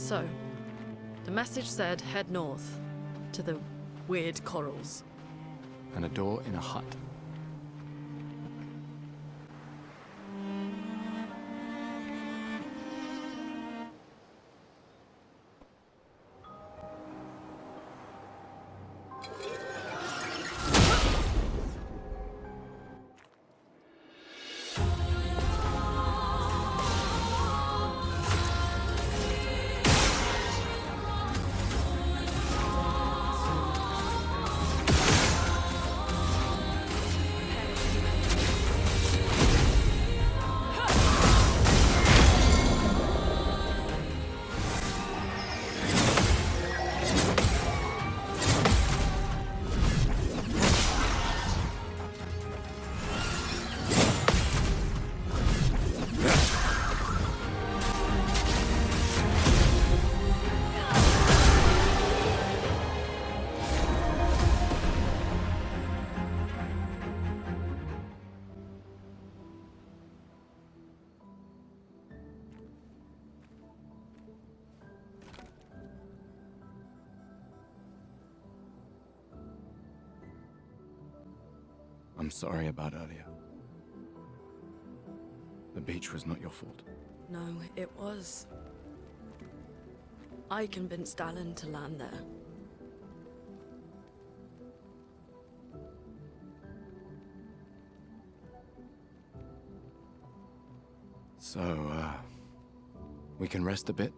So, the message said head north to the weird corals. And a door in a hut. I'm sorry about earlier. The beach was not your fault. No, it was. I convinced Alan to land there. So, uh, we can rest a bit.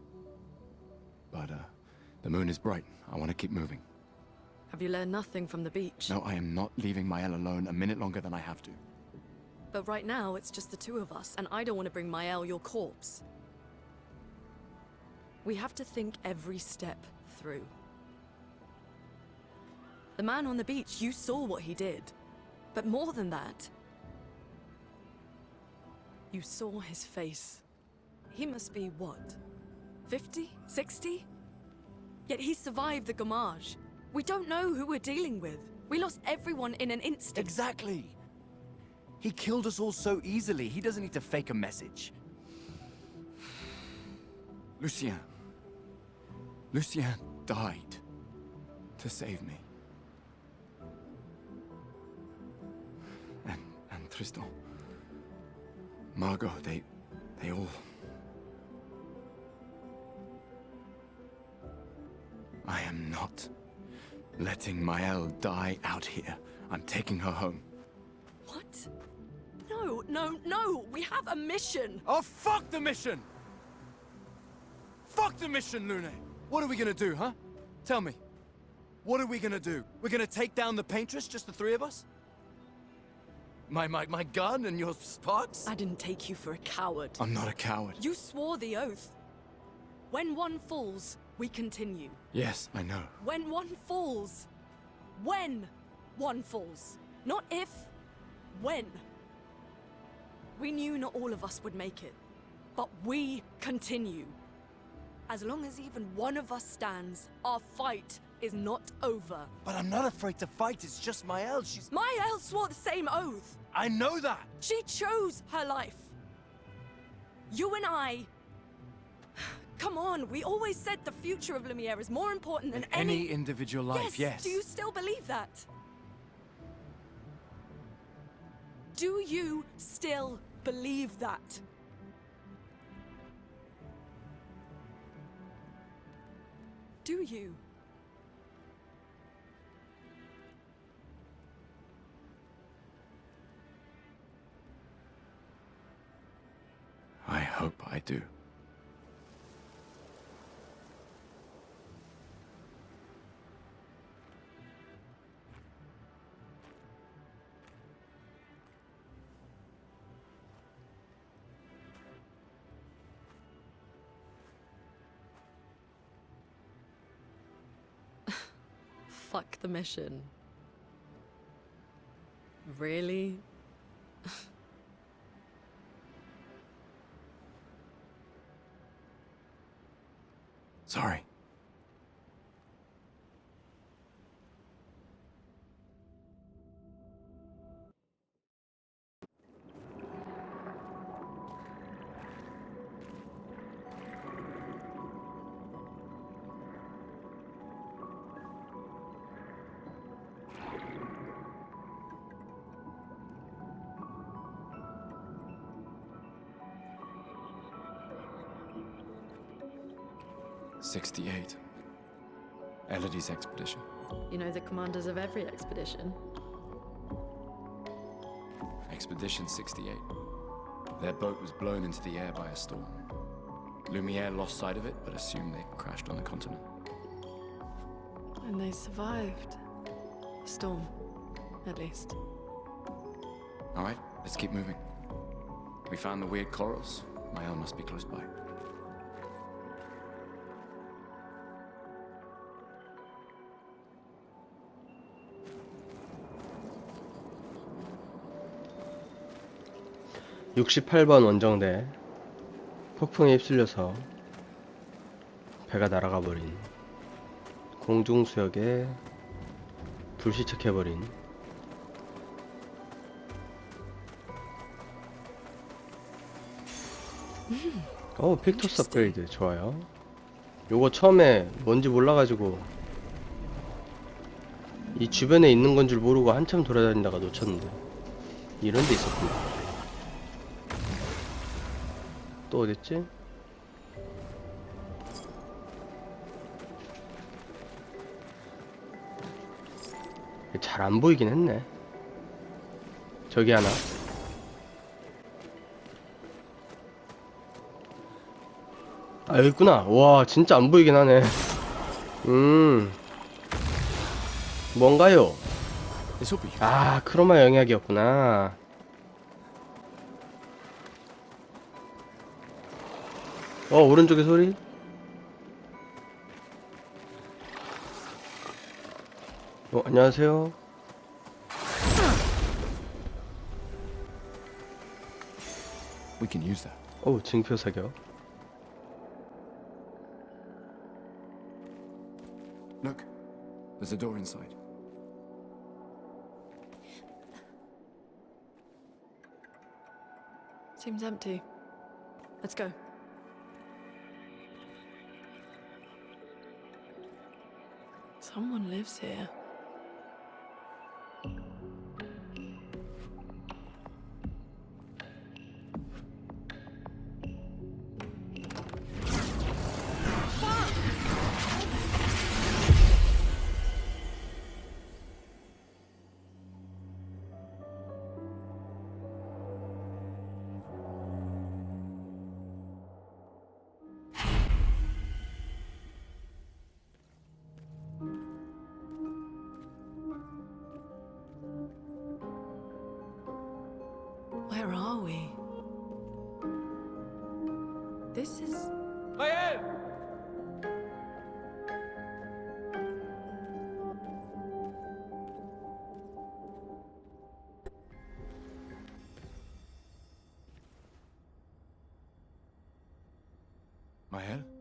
But, uh, the moon is bright. I want to keep moving. Have you learned nothing from the beach? No, I am not leaving Mael alone a minute longer than I have to. But right now, it's just the two of us, and I don't want to bring Mael your corpse. We have to think every step through. The man on the beach, you saw what he did. But more than that, you saw his face. He must be what? 50? 60? Yet he survived the Gamage. We don't know who we're dealing with. We lost everyone in an instant. Exactly. He killed us all so easily. He doesn't need to fake a message. Lucien. Lucien died to save me. And and Tristan. Margot, they they all I am not letting Mael die out here. I'm taking her home. What? No, no, no! We have a mission! Oh, fuck the mission! Fuck the mission, Lune! What are we gonna do, huh? Tell me. What are we gonna do? We're gonna take down the paintress, just the three of us? My, my, my gun and your sparks? I didn't take you for a coward. I'm not a coward. You swore the oath. When one falls, we continue. Yes, I know. When one falls. When one falls. Not if, when. We knew not all of us would make it, but we continue. As long as even one of us stands, our fight is not over. But I'm not afraid to fight, it's just Mael. She's. Mael swore the same oath. I know that! She chose her life. You and I. Come on, we always said the future of Lumiere is more important than Any individual life, yes. Do you still believe that? Do you still believe that? Do you? I hope I do. Fuck the mission. Really? Sorry. 68. Elodie's expedition. You know the commanders of every expedition. Expedition 68. Their boat was blown into the air by a storm. Lumiere lost sight of it, but assumed they crashed on the continent. And they survived. The storm, at least. All right, let's keep moving. We found the weird corals. Mael must be close by. (68번) 원정대 폭풍에 휩쓸려서 배가 날아가 버린 공중수역에 불시착해 버린 어 픽토스 업그레이드 좋아요. 요거 처음에 뭔지 몰라가지고 이 주변에 있는 건 줄 모르고 한참 돌아다니다가 놓쳤는데 이런 데 있었구나 또 어딨지? 잘 안 보이긴 했네. 저기 하나. 아 여기 있구나. 와 진짜 안 보이긴 하네. 음. 뭔가요? 아 크로마 영약이었구나 어 오른쪽에 소리 어 안녕하세요 We can use that. 어우 징표 사격 Look, there's a door inside. Seems empty. Let's go. Someone lives here. Where are we? This is. Mael? Gustav?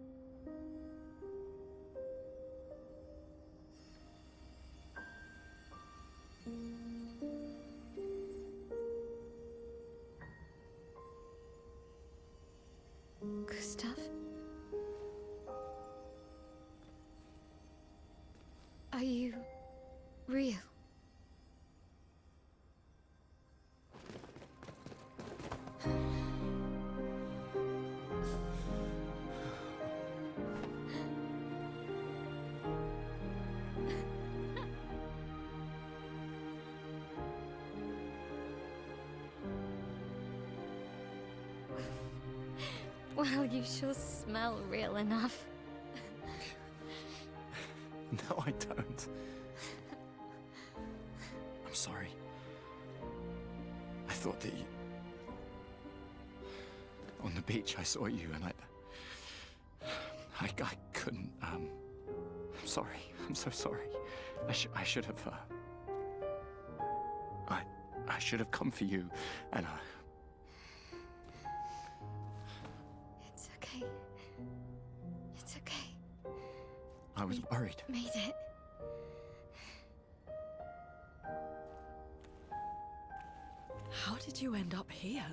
Well, you sure smell real enough. No, I don't. I'm sorry. I thought that you. On the beach, I saw you and I. I, I couldn't, um. I'm sorry. I'm so sorry. I, sh- I should have, uh. I. I should have come for you and, uh. I was worried. Made it. How did you end up here?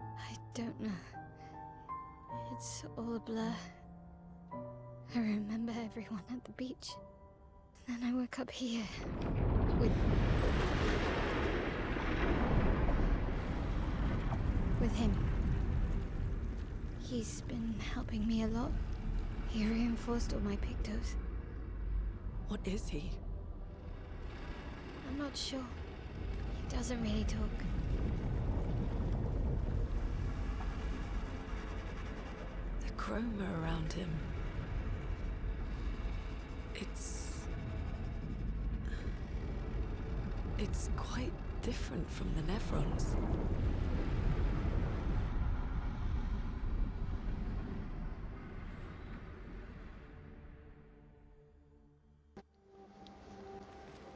I don't know. It's all a blur. I remember everyone at the beach. Then I woke up here. With. With him. He's been helping me a lot. He reinforced all my pictos. What is he? I'm not sure. He doesn't really talk. The chroma around him. It's. It's quite different from the Nevrons.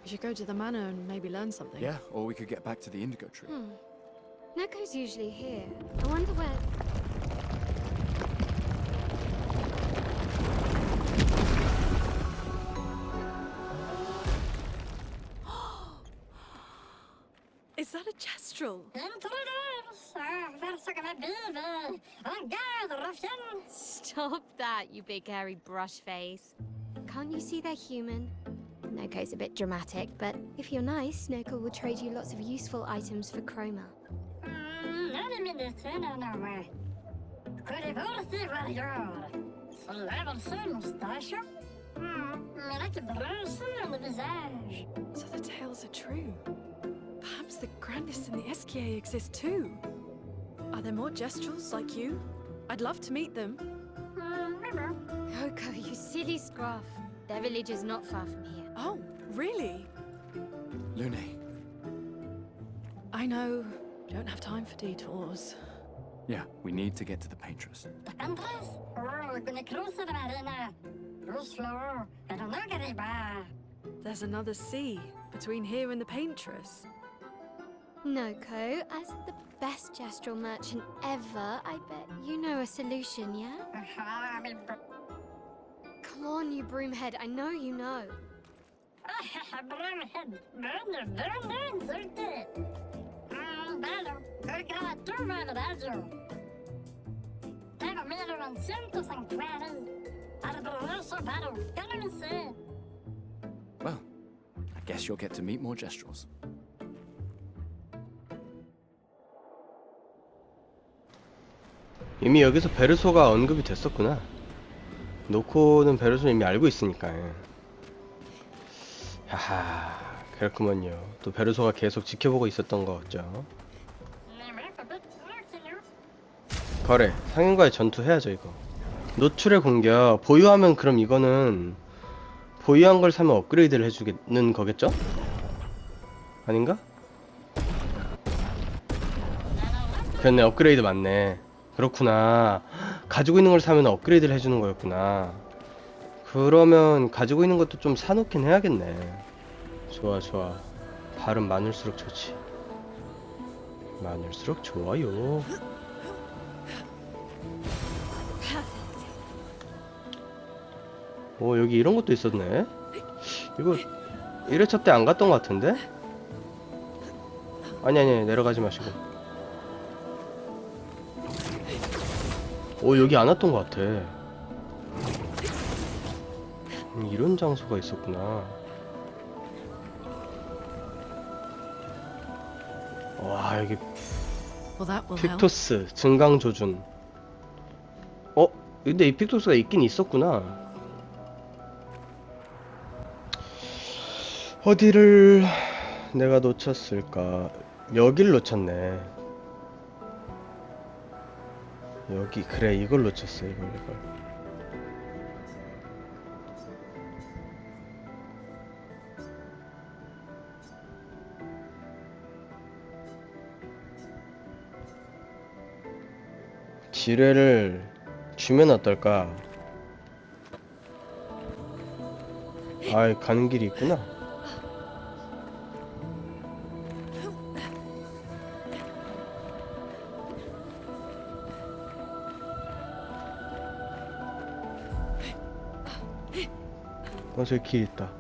We should go to the manor and maybe learn something. Yeah, or we could get back to the Indigo Tree. Hmm. Neko's usually here. I wonder where. Is that a Chestrel? Stop that, you big hairy brush face. Can't you see they're human? Noko's a bit dramatic, but if you're nice, Noko will trade you lots of useful items for Chroma. So the tales are true. Perhaps the grandest in the SKA exist too. Are there more Gestrels like you? I'd love to meet them. Noko, you silly scruff. Their village is not far from here. Oh, really? Lune. I know. we Don't have time for detours. Yeah, we need to get to the Paintress. The Paintress? Oh, we're gonna close it out, isn't it? This floor, I don't know, get it back. There's another sea between here and the Paintress. Noko, as the best gestural merchant ever, I bet you know a solution, yeah? Come on, you broomhead, I know you know. Well, I guess you'll get to meet more Gestrels. 이미 여기서 베르소가 언급이 됐었구나. 노코는 베르소 이미 알고 있으니까. 하하, 그렇구먼요. 또 베르소가 계속 지켜보고 있었던 거죠. 거래, 상인과의 전투 해야죠 이거. 노출의 공격, 보유하면 그럼 이거는 보유한 걸 사면 업그레이드를 해주는 거겠죠? 아닌가? 그렇네, 업그레이드 맞네. 그렇구나. 가지고 있는 걸 사면 업그레이드를 해주는 거였구나. 그러면 가지고 있는 것도 좀 사놓긴 해야겠네. 좋아, 좋아. 발음 많을수록 좋지. 많을수록 좋아요. 오, 여기 이런 것도 있었네. 이거 1회차 때 안 갔던 것 같은데? 아니, 아니, 내려가지 마시고. 오 여기 안 왔던 것 같아 음, 이런 장소가 있었구나. 와 여기. 픽토스 증강 조준. 어? 근데 이 픽토스가 있긴 있었구나. 어디를 내가 놓쳤을까? 여길 놓쳤네. 여기 그래 이걸 놓쳤어 이걸 이걸 지뢰를 주면 어떨까? 아 가는 길이 있구나. 어 저기 길 있다.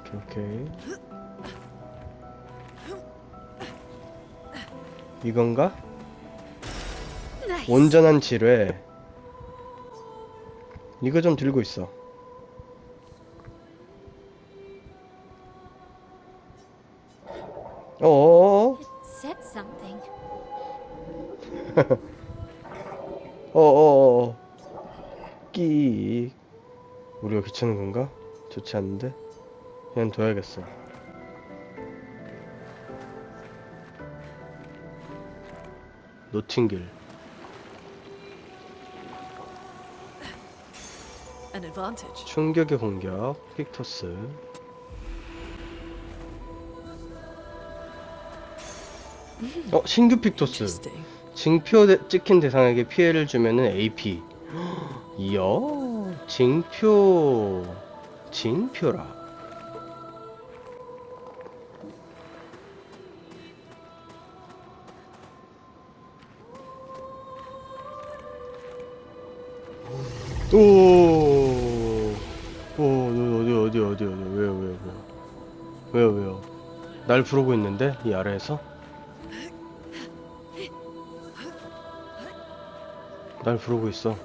오케이 오케이. 이건가? 온전한 지뢰 이거 좀 들고 있어. 어어어 It said something. 어어어. 끼. 우리가 귀찮은 건가? 좋지 않은데? 그냥 둬야겠어. 노팅길 An advantage. 충격의 공격 픽토스. 어 신규 픽토스. Interesting. 징표 대- 찍힌 대상에게 피해를 주면은 AP 이야 징표 징표라. 오, 날 부르고 있는데 이 아래에서 날 부르고 있어.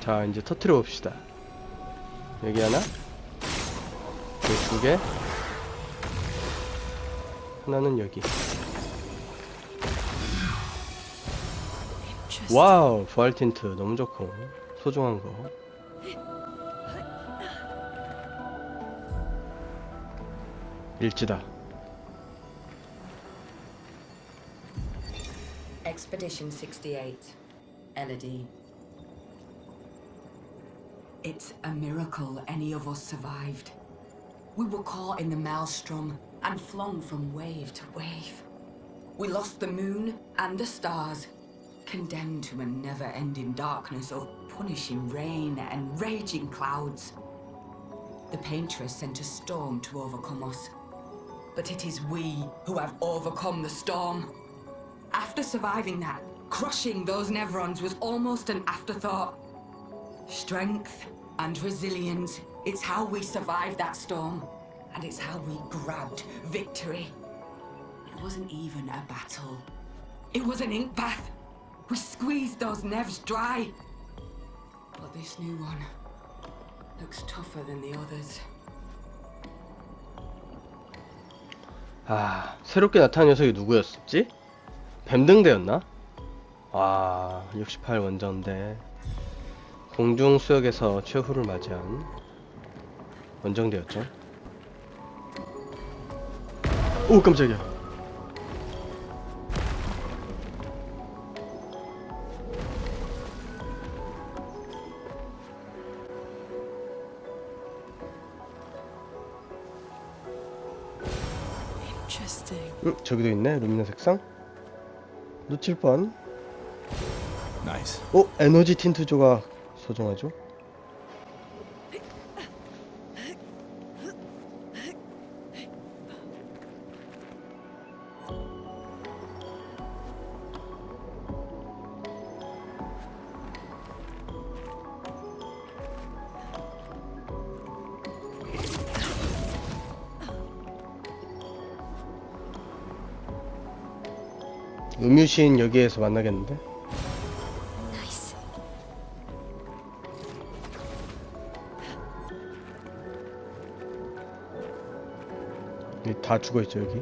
자, 이제 터트려 봅시다. 여기 하나, 여기 두 개, 하나는 여기. 와우 부활 틴트. 너무 좋고. 소중한 거. 일지다. Expedition 68. Elodie. It's a miracle any of us survived. We were caught in the maelstrom and flung from wave to wave. We lost the moon and the stars, condemned to a never ending darkness of punishing rain and raging clouds. The Paintress sent a storm to overcome us. But it is we who have overcome the storm. After surviving that, crushing those Nevrons was almost an afterthought. Strength and resilience, it's how we survived that storm. And it's how we grabbed victory. It wasn't even a battle. It was an ink bath. We squeezed those Nevs dry. But this new one looks tougher than the others. 아 새롭게 나타난 녀석이 누구였었지? 뱀등대였나? 아 68 원정대 공중 수역에서 최후를 맞이한 원정대였죠 오 깜짝이야. 응, 저기도 있네 루미너 색상 놓칠 뻔 Nice. 어? 에너지 틴트 조각 소중하죠? 음유시인 여기에서 만나겠는데? 다 죽어있죠 여기.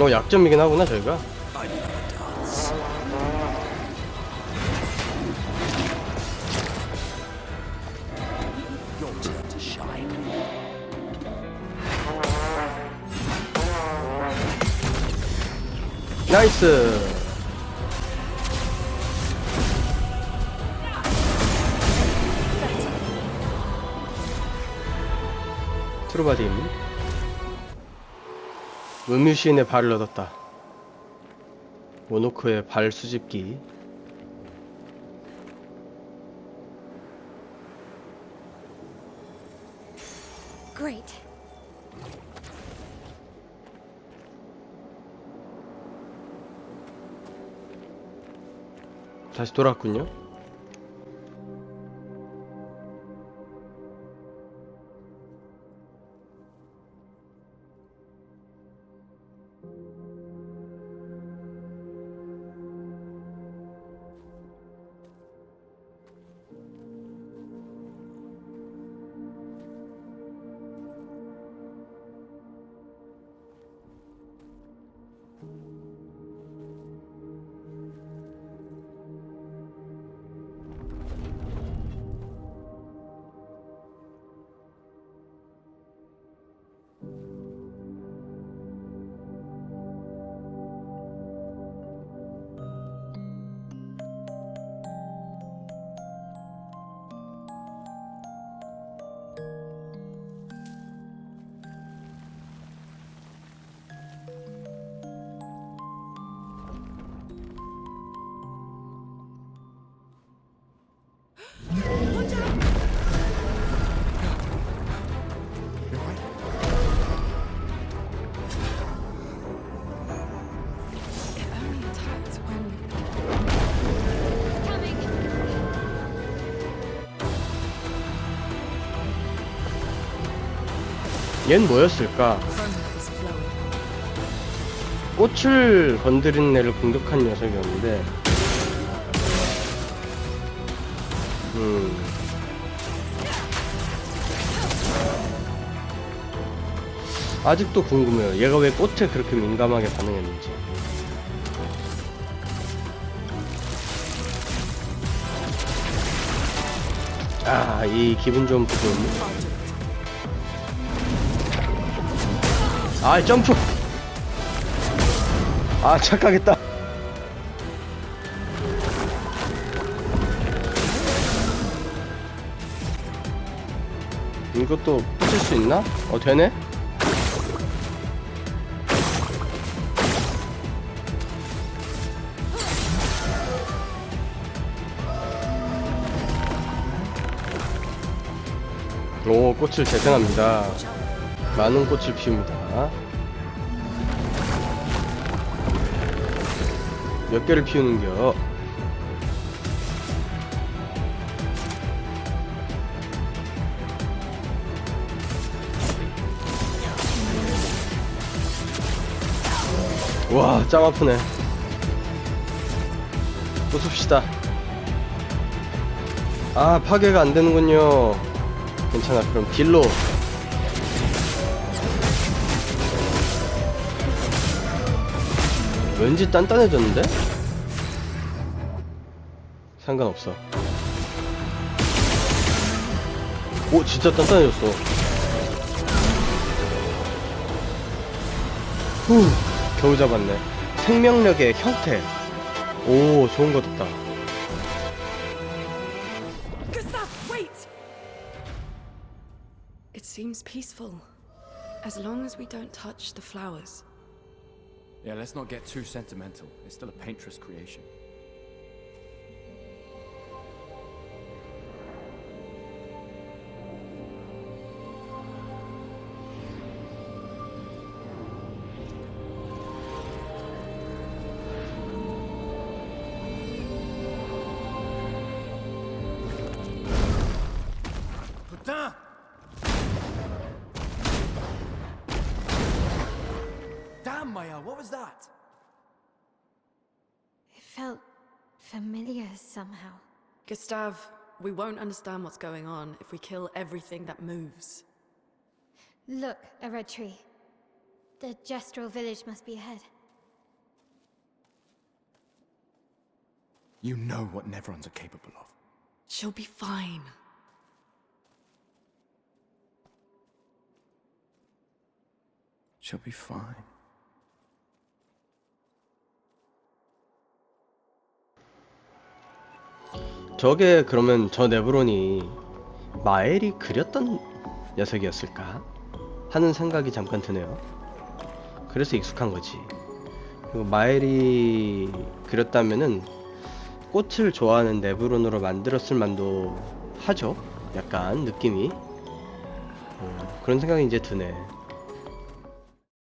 어 약점이긴 하구나 저희가 나이스. 트루바딤 음유시인의 발을 얻었다. 모노크의 발 수집기. Great. 다시 돌아왔군요. 얜 뭐였을까? 꽃을 건드리는 애를 공격한 녀석이었는데 음. 아직도 궁금해요. 얘가 왜 꽃에 그렇게 민감하게 반응했는지. 아 이 기분 좋은 부분 아 점프 아 착각했다 이것도 붙일 수 있나? 어 되네? 오 꽃을 재생합니다 많은 꽃을 피웁니다 몇 개를 피우는겨? 와, 짱 아프네. 부숩시다. 아, 파괴가 안 되는군요. 괜찮아. 그럼 딜로. 왠지 단단해졌는데? 상관없어. 오, 진짜 단단해졌어. 후, 겨우 잡았네. 생명력의 형태. 오, 좋은 거 peaceful. As long as we don't touch the flowers. Yeah, let's not get too sentimental. It's still a paintress creation. Gustav, we won't understand what's going on if we kill everything that moves. Look, a red tree. The Gestural village must be ahead. You know what Nevrons are capable of. She'll be fine. She'll be fine. 저게 그러면 저 네브론이 마엘이 그렸던 녀석이었을까? 하는 생각이 잠깐 드네요. 그래서 익숙한 거지. 그리고 마엘이 그렸다면은 꽃을 좋아하는 네브론으로 만들었을 만도 하죠. 약간 느낌이. 어, 그런 생각이 이제 드네.